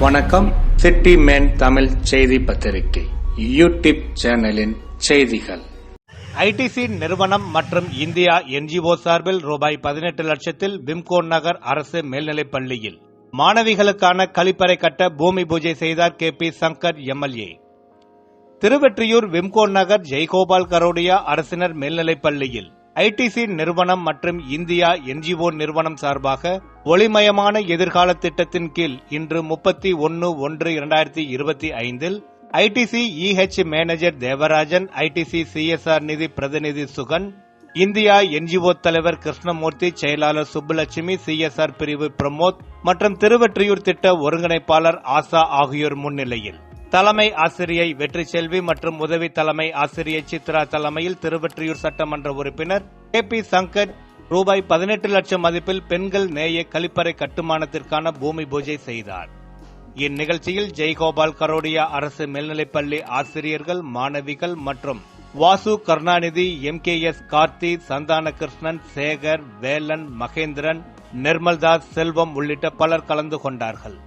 வணக்கம். City man Tamil செய்தி பத்திரிகை. யூடியூப் சேனலின் செய்திகள். ஐடிசி நிறுவனம் மற்றும் இந்தியா என்ஜிஓ சார்பில் ரூபாய் பதினெட்டு லட்சத்தில் விம்கோ நகர் அரசு மேல்நிலைப் பள்ளியில். மாணவிகளுக்கான கழிப்பறை கட்ட பூமி பூஜை செய்தார் K P Shankar MLA. Tiruvottiyur Wimco Nagar Jaigopal Garodia அரசினர் மேல்நிலைப் பள்ளியில். ஐடிசி நிறுவனம் மற்றும் இந்தியா என்ஜிஓ நிறுவனம் சார்பாக ஒளிமயமான எதிர்கால திட்டத்தின் கீழ் இன்று முப்பத்தி ஒன்னு ஒன்று இரண்டாயிரத்தி இருபத்தி ஐந்தில் ITC EH manager Devarajan ITC CSR நிதி பிரதிநிதி சுகன் இந்தியா என்ஜிஓ தலைவர் கிருஷ்ணமூர்த்தி செயலாளர் சுப்புலட்சுமி சிஎஸ்ஆர் பிரிவு பிரமோத் மற்றும் திருவெற்றியூர் திட்ட ஒருங்கிணைப்பாளர் ஆசா ஆகியோர் முன்னிலையில். தலைமை ஆசிரியை வெற்றி செல்வி மற்றும் உதவி தலைமை ஆசிரியை சித்ரா தலைமையில் திருவெற்றியூர் சட்டமன்ற உறுப்பினர் கே பி சங்கர் ரூபாய் பதினெட்டு லட்சம் மதிப்பில் பெண்கள் நேய கழிப்பறை கட்டுமானத்திற்கான பூமி பூஜை செய்தார். இந்நிகழ்ச்சியில் ஜெய்கோபால் கரோடியா அரசு மேல்நிலைப்பள்ளி ஆசிரியர்கள் மாணவிகள் மற்றும் Vasu Karunanidhi M K S Karthi Santhana Krishnan Sekar Velan Mahendran Nirmaldas Selvam உள்ளிட்ட பலர் கலந்து கொண்டார்கள்.